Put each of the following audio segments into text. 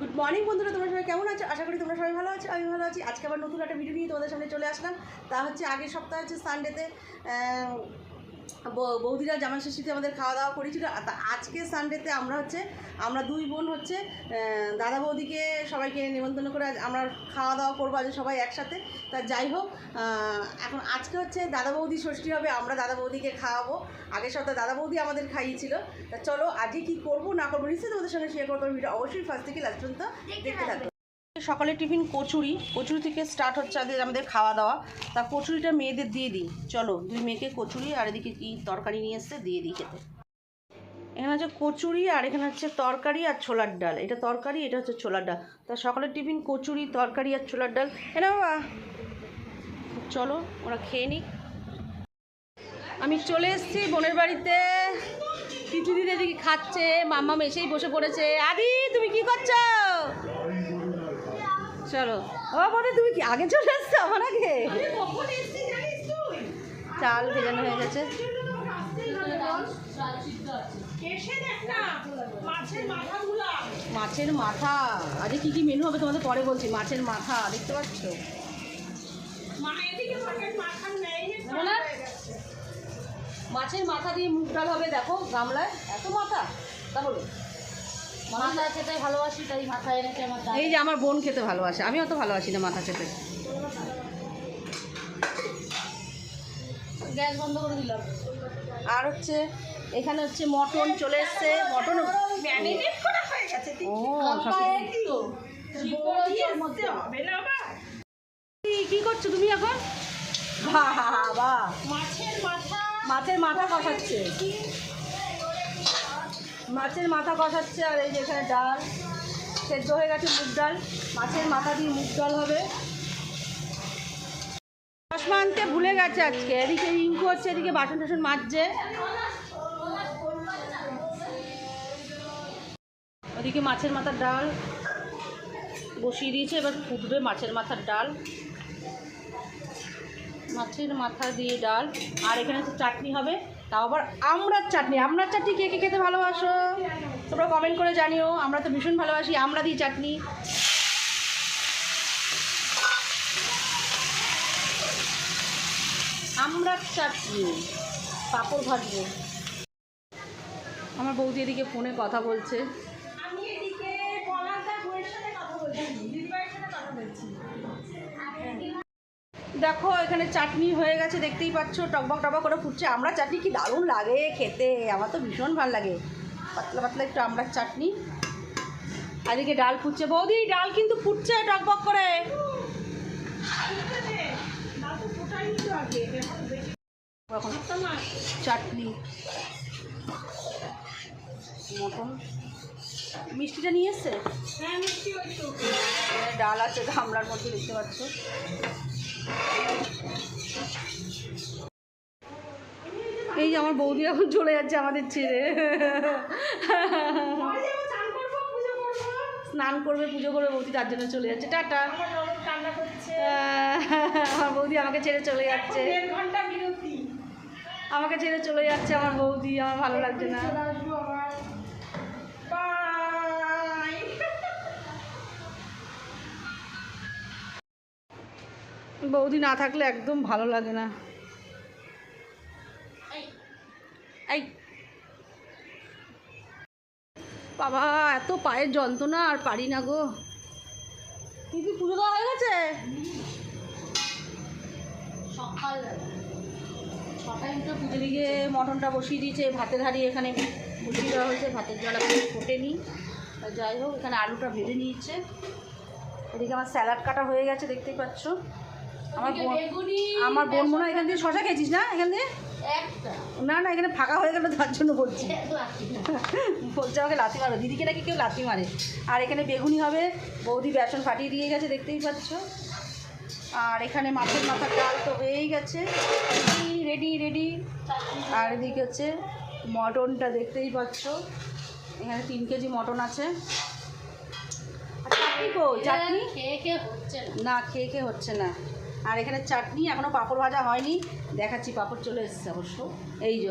Good morning বন্ধুরা, তোমরা সবাই কেমন আছো? আশা করি তোমরা সবাই ভালো আছো, আমি ভালো আছি। আজকে আবার নতুন একটা ভিডিও নিয়ে তোমাদের সামনে চলে আসলাম। তা হচ্ছে আগের সপ্তাহ হচ্ছে সানডেতে বৌদিরা জামাই ষষ্ঠীতে আমাদের খাওয়া দাওয়া করেছিল। আজকে সানডেতে আমরা হচ্ছে আমরা দুই বোন হচ্ছে দাদা বৌদিকে সবাইকে নিমন্ত্রণ করে আমরা খাওয়া দাওয়া করব আজ সবাই একসাথে। তা যাই হোক এখন আজকে হচ্ছে দাদা বৌদি ষষ্ঠী হবে আমরা দাদা বৌদিকে খাওয়াবো। আগের সপ্তাহে দাদা বৌদি আমাদের খাইয়েছিল। তা চলো আজকে কি করব না করব নিশ্চয়ই তোমাদের সঙ্গে শেয়ার করব। ভিডিও অবশ্যই ফার্স্ট থেকে লাস্ট পর্যন্ত দেখতে থাকো। সকালে টিফিন কচুরি কচুরি থেকে স্টার্ট হচ্ছে আদের আমাদের খাওয়া দাওয়া। তা কচুরিটা মেয়েদের দিয়ে দিই। চলো, দুই মেয়েকে কচুরি আর এদিকে কি তরকারি নিয়ে এসছে, দিয়ে দিই খেতে। এখানে হচ্ছে কচুরি আর এখানে হচ্ছে তরকারি আর ছোলার ডাল। এটা তরকারি, এটা হচ্ছে ছোলার ডাল। তা সকালের টিফিন কচুরি, তরকারি আর ছোলার ডাল। এনা বাবা। চলো, ওরা খেয়ে নিক। আমি চলে এসেছি বোনের বাড়িতে। কিছু দিন এদিকে খাচ্ছে মাম্মা এসেই বসে পড়েছে। আদি, তুমি কি করছ? চলো। ও বলে তুমি কি আগে চলে এসছো আমার আগে? চাল ভেজানো হয়ে গেছে। মাছের মাথা। আরে কি কি মেনু হবে তোমাদের পরে বলছি। মাছের মাথা দেখতে পাচ্ছ? না? মাছের মাথা দিয়ে মুগ ডাল হবে দেখো গামলায়। এত মাথা। তা তাহলে মাথা খেতে ভালোবাসি তাই মাথা এনেছে আমার এই যে আমার বোন খেতে ভালোবাসে। আমি অত ভালোবাসি না মাথা খেতে। গ্যাস বন্ধ করে দিলাম আর হচ্ছে এখানে হচ্ছে মটন চলে এসছে। মটন ও। কি- কি করছ তুমি এখন? বাবা। মাছের মাথা। মাছের মাথা কষাচ্ছে। মাছের মাথা কষাচ্ছে আর এই যে এখানে ডাল। সেদ্ধ হয়ে গেছে মুগ ডাল। মাছের মাথা দিয়ে মুগ ডাল হবে। চশমা আনতে ভুলে গেছে আজকে। এদিকে ইঙ্কু হচ্ছে, এদিকে বাসন টাসন মাজছে। ওদিকে মাছের মাথার ডাল বসিয়ে দিয়েছে, এবার ফুটবে মাছের মাথার ডাল। মাছের মাথা দিয়ে ডাল। আর এখানে হচ্ছে চাটনি হবে। তাও আবার আমড়ার চাটনি আমড়ার চাটনি কে কে খেতে ভালোবাসো? তোমরা কমেন্ট করে জানিও, আমরা তো ভীষণ ভালোবাসি আমড়া দিয়ে চাটনি। আমড়ার চাটনি, পাঁপড় ভাজবো। আমার বৌদি এদিকে ফোনে কথা বলছে। দেখো এখানে চাটনি হয়ে গেছে দেখতেই পাচ্ছ টকবক টকবক করে ফুটছে। আমরা চাটনি কি দারুণ লাগে খেতে আমার তো ভীষণ ভালো লাগে। পাতলা পাতলা একটু আমড়ার চাটনি। আর এদিকে ডাল ফুটছে। বৌদি ডাল কিন্তু ফুটছে টকবক করে। চাটনি। মটন। মিষ্টিটা নিয়ে এসছে? ডাল আছে গামলার মধ্যে দেখতে পাচ্ছ। এই যে আমার বৌদি এখন চলে যাচ্ছে আমাদের ছেড়ে। স্নান করবে পুজো করবে বৌদি তার জন্য চলে যাচ্ছে। টাটা। আমার বৌদি আমাকে ছেড়ে চলে যাচ্ছে। আমাকে ছেড়ে চলে যাচ্ছে আমার বৌদি আমার ভালো লাগছে না। বৌদি না থাকলে একদম ভালো লাগে না। এই বাবা এত পায়ের যন্ত্রণা আর পারি না গো। দিদি পুজো দেওয়া হয়ে গেছে? সকাল পুজো। এদিকে মটনটা বসিয়ে দিয়েছে ভাতের হাঁড়ি এখানে বসিয়ে দেওয়া হয়েছে ভাতের জল এখন ফোটেনি আর যাই হোক এখানে আলুটা ভেজে নিয়েছে। এদিকে আমার স্যালাড কাটা হয়ে গেছে দেখতেই পাচ্ছ। আমার বোন আমার বোন মনে হয় এখান থেকে শশা খেয়েছিস না? এখান একটা। না না এখানে ফাঁকা হয়ে গেল তার জন্য বলছি। বলছে আমাকে লাথি মারো। দিদিকে নাকি কেউ লাথি মারে। আর এখানে বেগুনি হবে। বৌদি বেসন ফাটিয়ে দিয়ে গেছে দেখতেই পাচ্ছ। আর এখানে মাছের মাথা ডাল তো হয়েই গেছে। রেডি রেডি আর এদিকে হচ্ছে মটনটা দেখতেই পাচ্ছ। এখানে তিন কেজি মটন আছে। চাটনি কই? চাটনি? খেয়ে খেয়ে হচ্ছে না। না খেয়ে খেয়ে হচ্ছে না। আর এখানে চাটনি এখনও পাঁপড় ভাজা হয়নি। দেখাচ্ছি, পাঁপড় চলে এসেছে অবশ্য। এই যে,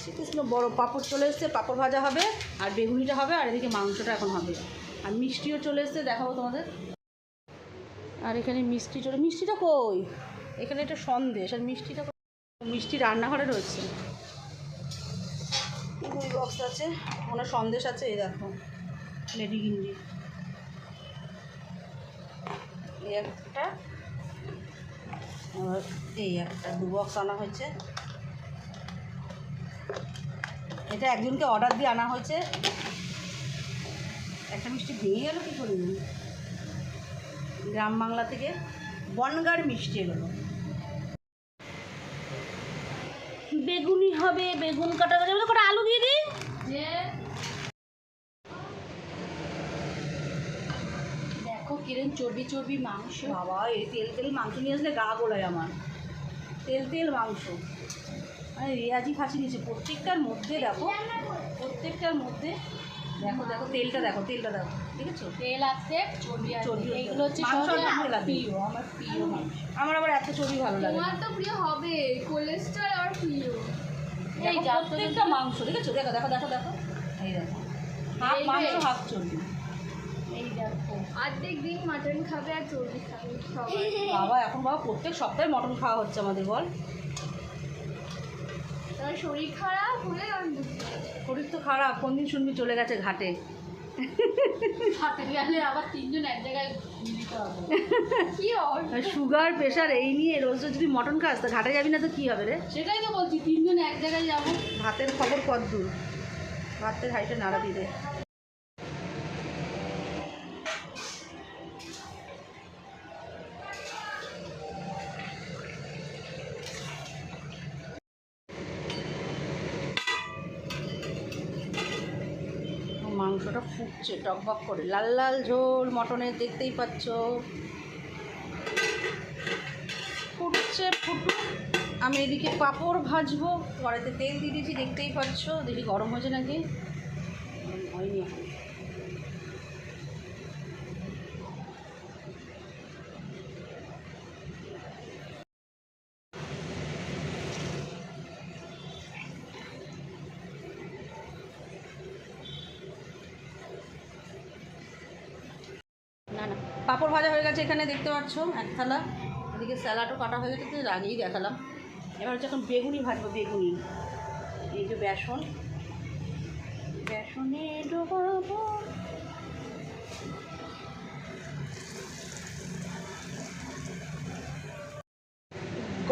শ্রীকৃষ্ণ, বড় পাঁপড় চলে এসেছে, পাঁপড় ভাজা হবে আর বেগুনিটা হবে আর এদিকে মাংসটা এখন হবে। আর মিষ্টিও চলে এসছে, দেখাবো তোমাদের। আর এখানে মিষ্টি চলে, মিষ্টিটা কই? এখানে একটা সন্দেশ, আর মিষ্টিটা মিষ্টি রান্নাঘরে রয়েছে। দুই বক্স আছে? ওনার সন্দেশ আছে, এই দেখো। লেডি গিন্ডি একটা এই একটা দু বক্স আনা হয়েছে। এটা একজনকে অর্ডার দিয়ে আনা হয়েছে। একটা মিষ্টি ভেঙে গেল কী করে গ্রাম বাংলা থেকে বনগার মিষ্টি এগুলো বেগুনি হবে বেগুন কাটা যাবে কটা আলু দিয়ে দিই যে দেখো কিরম চর্বি চর্বি মাংস। বাবা এই তেল তেল মাংস নিয়ে আসলে গা গোলায় আমার। তেল তেল মাংস। মানে রেয়াজি ফাঁসি নিয়েছে। প্রত্যেকটার মধ্যে দেখো প্রত্যেকটার মধ্যে দেখো দেখো তেলটা দেখো তেলটা দেখো ঠিক আছে তেল আছে চর্বি চর্বি আছে। এইগুলো হচ্ছে মাংস আছে। প্রিয় আমার প্রিয় মাংস। আমার আবার এত চর্বি ভালো লাগে। তোমার তো প্রিয় হবে কোলেস্ট্রল আর প্রিয়। এই প্রত্যেকটা মাংস দেখেছ? দেখো দেখো দেখো দেখো। এই দেখো হাফ মাংস। হাফ চর্বি। অর্ধেক দিন মাটন খাবে আর চর্বি খাবে সবাই। বাবা এখন বাবা প্রত্যেক সপ্তাহে মটন খাওয়া হচ্ছে আমাদের বল। তোমার শরীর খারাপ হলে শরীর তো খারাপ কোন দিন শুনবি চলে গেছে ঘাটে। সুগার প্রেশার এই নিয়ে রোজ রোজ যদি মটন খাস তো ঘাটে যাবি না তো কী হবে রে? সেটাই তো বলছি তিনজন এক জায়গায় যাব। ভাতের খবর কত দূর? ভাতের হাইটে নাড়া দিলে মাংসটা ফুটছে, টকবক করে। লাল লাল ঝোল, মটনের দেখতেই পাচ্ছ। ফুটছে, ফুটুক। আমি এদিকে পাঁপড় ভাজবো। কড়াইতে তেল দিয়ে দিয়েছি, দেখতেই পাচ্ছ। দেখি গরম হয়েছে নাকি? হয়নি। না না পাঁপড় ভাজা হয়ে গেছে এখানে, দেখতে পাচ্ছ, এক থালা। এদিকে স্যালাডও কাটা হয়ে গেছে আগেই দেখালাম। এবার হচ্ছে এখন বেগুনি ভাজবো, বেগুনি। এই যে বেসন। বেসনে ডোবাবো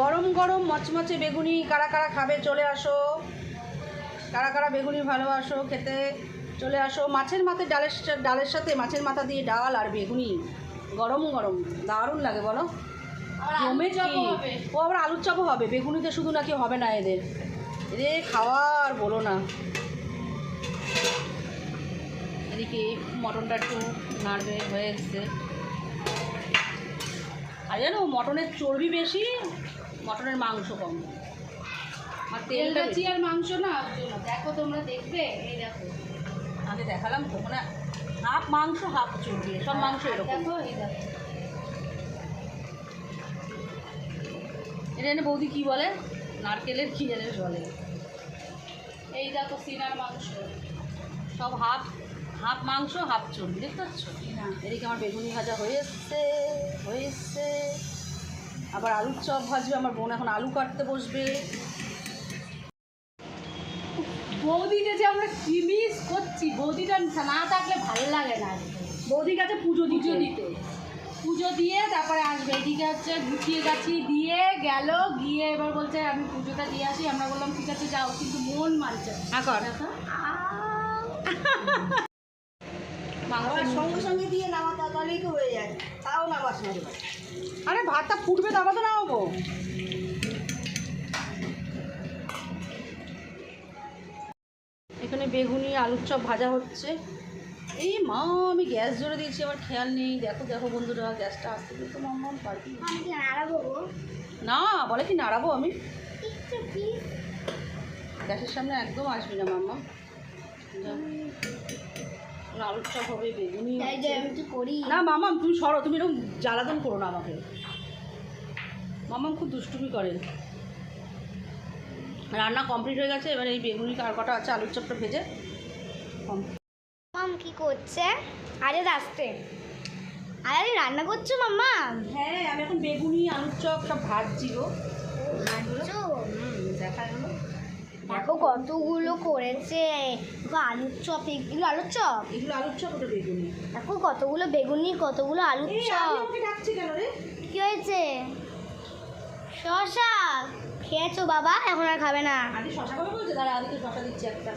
গরম গরম মচমচে বেগুনি, কারা কারা খাবে চলে আসো। কারা কারা বেগুনি ভালোবাসো, খেতে চলে আসো। মাছের মাথায় ডালের ডালের সাথে মাছের মাথা দিয়ে ডাল আর বেগুনি। গরম গরম দারুণ লাগে বলো। জমে কি? ও আবার আলুর চাপও হবে? বেগুনিতে শুধু নাকি হবে না এদের? এদের খাওয়ার বলো না। এদিকে মটনটা একটু নাড়বে হয়ে এসছে আর জানো মটনের চর্বি বেশি মটনের মাংস কম। আর তেলটা আর মাংস না। দেখো তোমরা দেখবে এই দেখো। আগে দেখালাম তো মানে হাফ মাংস হাফ চর্বি সব মাংস এরকম। এটা এনে বৌদি কি বলে? নারকেলের কি জানিস বলে। এই দেখো সিনার মাংস। সব হাফ হাফ মাংস হাফ চর্বি দেখতে পাচ্ছ। এদিকে আমার বেগুনি ভাজা হয়ে এসছে হয়ে এসছে। আবার আলুর চপ ভাজবে আমার বোন এখন আলু কাটতে বসবে। বৌদিকে যে আমরা কি মিস করছি বৌদিটা না থাকলে ভালো লাগে না। আজকে। বৌদি কাছে পুজো পুজো দিতে। পুজো দিয়ে তারপরে আসবে। এদিকে হচ্ছে গুছিয়ে গাছি দিয়ে গেল গিয়ে এবার বলছে আমি পুজোটা দিয়ে আসি। আমরা বললাম ঠিক আছে যাও। কিন্তু মন মানছে। হ্যাঁ সঙ্গে সঙ্গে দিয়ে নামাতা হয়ে যায়। তাও আরে ভাতটা ফুটবে তারপর তো নামাবো। এখানে বেগুনি আলুর চপ ভাজা হচ্ছে। এই মা আমি গ্যাস জোরে দিয়েছি আমার খেয়াল নেই। দেখো দেখো বন্ধুরা গ্যাসটা আসতে কিন্তু মাম্মাম পারবি? না। নাড়াবো গো? না বলে কি নাড়াবো আমি? গ্যাসের সামনে একদম আসবি না মাম্মা আলুর চপ হবে বেগুনি না মামাম তুমি সরো তুমি এরকম জ্বালাতন করো না আমাকে। মামাম খুব দুষ্টুমি করে। রান্না কমপ্লিট হয়ে গেছে এবার এই বেগুনি আর কটা আছে আলুর চপটা ভেজে। মাম কি করছে? আরে রাস্তে আরে রান্না করছ মাম্মা? হ্যাঁ আমি এখন বেগুনি আলুর চপ সব ভাজছি গো। দেখা গেলো। দেখো কতগুলো করেছে। আলুর চপ এগুলো আলুর চপ? এগুলো আলুর চপ ওটা বেগুনি। দেখো কতগুলো বেগুনি কতগুলো আলুর চপ। ডাকছি কেন রে? কি হয়েছে? শশা? খেয়েছো বাবা? এখন আর খাবে না। আদি শশা খাবে বলছে? দাঁড়া আদিকে শশা দিচ্ছি একটা।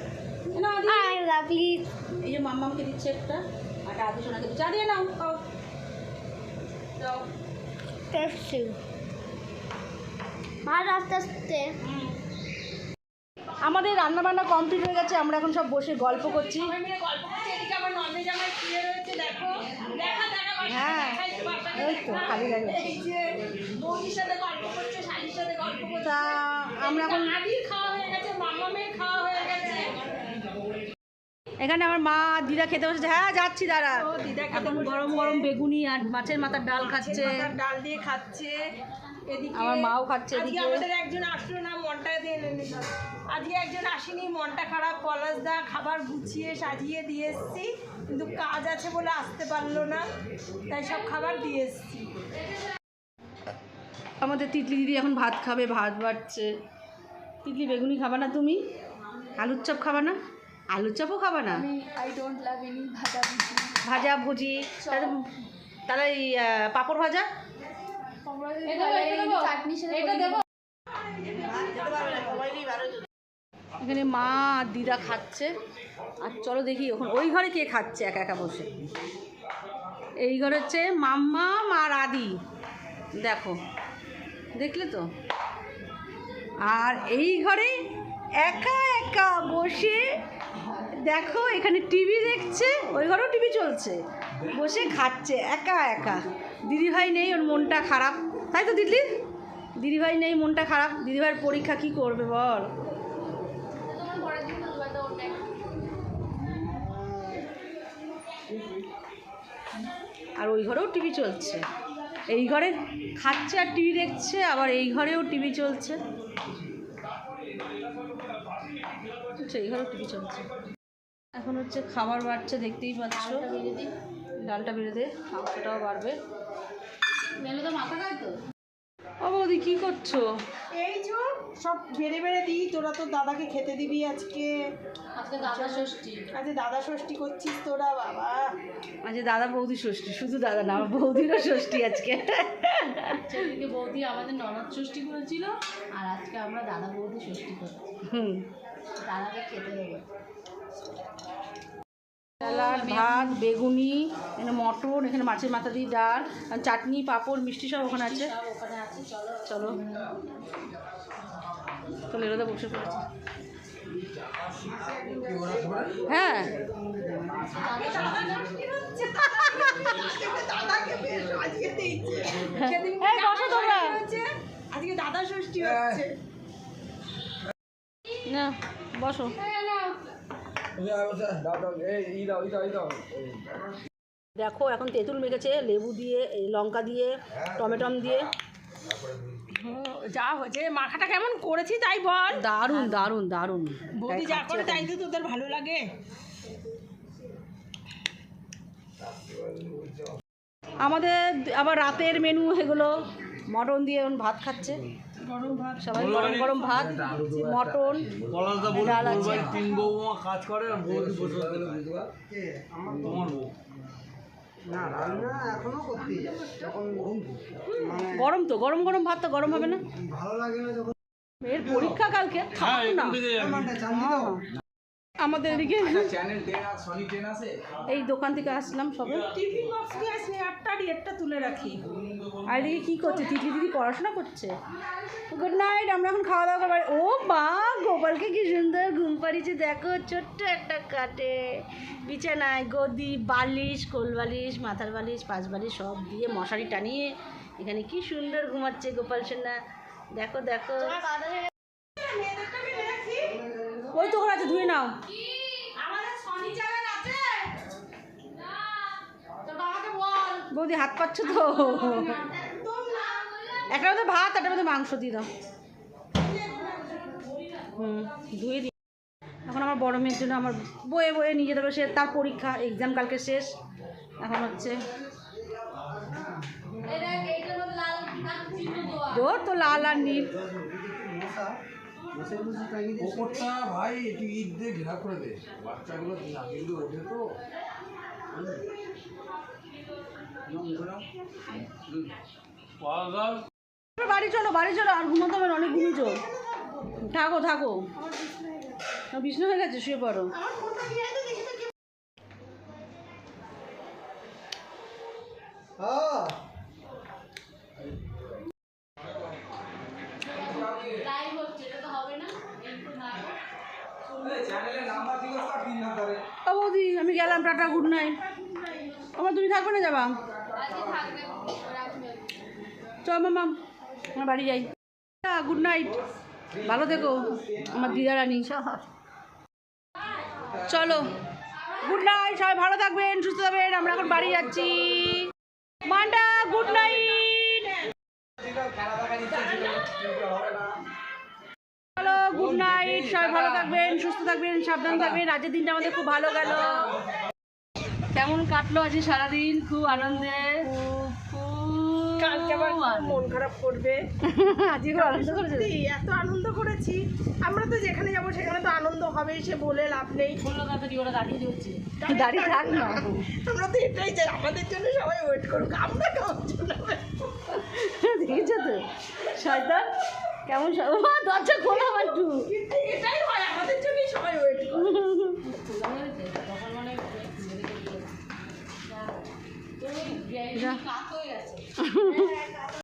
প্লিজ এই যে মাম্মামকে দিচ্ছে একটা আর আদি সোনাকে দিচ্ছে। আদি নাও খাও। যাও টেস্টি আর আস্তে আস্তে। আমাদের রান্না বান্না কমপ্লিট হয়ে গেছে আমরা এখন সব বসে গল্প করছি। হ্যাঁ ওই তো খালি জায়গা তা আমরা এখন এখানে আমার মা দিদা খেতে বসেছে। হ্যাঁ যাচ্ছি দাঁড়া। এখন গরম গরম বেগুনি আর মাছের মাথার ডাল খাচ্ছে। ডাল দিয়ে খাচ্ছে। এদিকে আমার মাও খাচ্ছে আজকে আমাদের একজন আসলো না মনটা দিয়ে আজকে একজন আসেনি মনটা খারাপ পলাশ দা খাবার গুছিয়ে সাজিয়ে দিয়ে এসছি। কিন্তু কাজ আছে বলে আসতে পারল না তাই সব খাবার দিয়ে এসছি। আমাদের তিতলি দিদি এখন ভাত খাবে ভাত বাড়ছে। তিতলি বেগুনি খাবা না তুমি? আলুর চপ খাবা না? আলুর চপও খাবা না? ভাজা ভুজি। তাহলে পাঁপড় ভাজা? এখানে মা আর দিদা খাচ্ছে। আর চলো দেখি ওখানে ওই ঘরে কে খাচ্ছে একা একা বসে? এই ঘরে হচ্ছে মাম্মা আর আদি দেখো দেখলে তো? আর এই ঘরে একা একা বসে, দেখো এখানে টিভি দেখছে, ওই ঘরেও টিভি চলছে। বসে খাচ্ছে, একা একা। দিদিভাই নেই, ওর মনটা খারাপ। তাই তো দিদি? দিদিভাই নেই, মনটা খারাপ। দিদিভাইয়ের পরীক্ষা কি করবে বল? আর ওই ঘরেও টিভি চলছে। এই ঘরে খাচ্ছে আর টিভি দেখছে আবার এই ঘরেও টিভি চলছে। আচ্ছা, এই ঘরেও টিভি চলছে। এখন হচ্ছে খাবার বাড়ছে দেখতেই পাচ্ছ। ডালটা বেড়ে দে মাংসটাও বাড়বে। মেলে তো মাথা খায় তো? ও বৌদি কী করছ? এই যে সব বেড়ে বেড়ে দিই তোরা তো দাদাকে খেতে দিবি আজকে। আজকে দাদা ষষ্ঠী। আজকে দাদা ষষ্ঠী করছিস তোরা বাবা। আচ্ছা দাদা বৌদি ষষ্ঠী শুধু দাদা না বৌদিরও ষষ্ঠী আজকে। সেদিকে বৌদি আমাদের ননদ ষষ্ঠী করেছিল আর আজকে আমরা দাদা বৌদি ষষ্ঠী করছি। হুম। দাদাকে খেতে দেবো। স্যালাড ভাত বেগুনি এখানে মটর এখানে মাছের মাথা দিয়ে ডাল চাটনি পাঁপড় মিষ্টি সব ওখানে আছে। চলো। তো লেরোদা বসে পড়েছে। হ্যাঁ। এই বসো তোমরা। আজকে দাদা ষষ্ঠী হচ্ছে। না বসো। দেখো এখন তেঁতুল মেখেছে লেবু দিয়ে এই লঙ্কা দিয়ে টমেটম দিয়ে। যা হচ্ছে মাখাটা কেমন করেছি তাই বল। দারুণ দারুণ দারুণ। বৌদি যা করে তাই তো তোদের ভালো লাগে। আমাদের আবার রাতের মেনু এগুলো মটন দিয়ে এখন ভাত খাচ্ছে। সবাই গরম গরম ভাত মটন ডাল আছে। তিন বৌমা কাজ করে আর বৌদি তোমার বউ। গরম তো। গরম গরম ভাত তো গরম হবে না। এর পরীক্ষা কালকে হ্যাঁ না। আমাদের এদিকে। চ্যানেল টেন আর সনি টেন আছে? এই দোকান থেকে আসলাম সবে টিফিন বক্স একটা তুলে রাখি। আর এদিকে কী করছে? তিথি দিদি পড়াশোনা করছে? গুড নাইট আমরা এখন খাওয়া দাওয়া করব। ও বা গোপালকে কি সুন্দর ঘুম পাড়িয়েছে। দেখো ছোট্ট একটা কাটে বিছানায় গদি বালিশ কোল বালিশ মাথার বালিশ পাঁচ বালিশ সব দিয়ে মশারি টানিয়ে এখানে কি সুন্দর ঘুমাচ্ছে গোপাল সোনা। দেখো দেখো। ওই তো ওখানে আছে ধুয়ে নাও। বৌদি হাত পাচ্ছ তো। একটা মধ্যে ভাত একটা মধ্যে মাংস দিয়ে দাও। হুম ধুয়ে দিই এখন আমার বড় মেয়ের জন্য আমার বয়ে বয়ে নিয়ে যেতে হবে সে তার পরীক্ষা এক্সাম কালকে শেষ। এখন হচ্ছে তোর তো লাল আর নীল। ওপরটা ভাই একটু ঈদ দিয়ে ঘেরা করে দে। বাচ্চাগুলো নাকিগুলো ওঠে তো। বাড়ি চলো বাড়ি চলো আর ঘুমাতে হবে অনেক ঘুমিয়েছো থাকো থাকো। না, বিষ্ণু হয়ে গেছে শুয়ে পড়ো। গেলাম টাটা গুড নাইট আমার তুমি থাকবে না যাবা? চল মামা আমার বাড়ি যাই। গুড নাইট ভালো থেকো, আমার দিদা রানী চলো গুড নাইট সবাই ভালো থাকবেন, সুস্থ থাকবেন। আমরা এখন বাড়ি যাচ্ছি। মান্ডা গুড নাইট গুড নাইট সবাই ভালো থাকবেন সুস্থ থাকবেন সাবধান থাকবেন। আজকের দিনটা আমাদের খুব ভালো গেল। কেমন কাটলো আজকে সারাদিন? খুব আনন্দে? কালকে আবার মন খারাপ করবে। এত আনন্দ করেছি। আমরা তো যেখানে যাব সেখানে তো আনন্দ হবেই সে বলে লাভ নেই। দাঁড়িয়ে থাক না। আমরা তো এটাই চাই আমাদের জন্য সবাই ওয়েট করুক আমরা দেখেছ তো? শয়তান? কেমন দরজা খোলা আমার একটু এটাই হয় আমাদের জন্যই সবাই ওয়েট করে।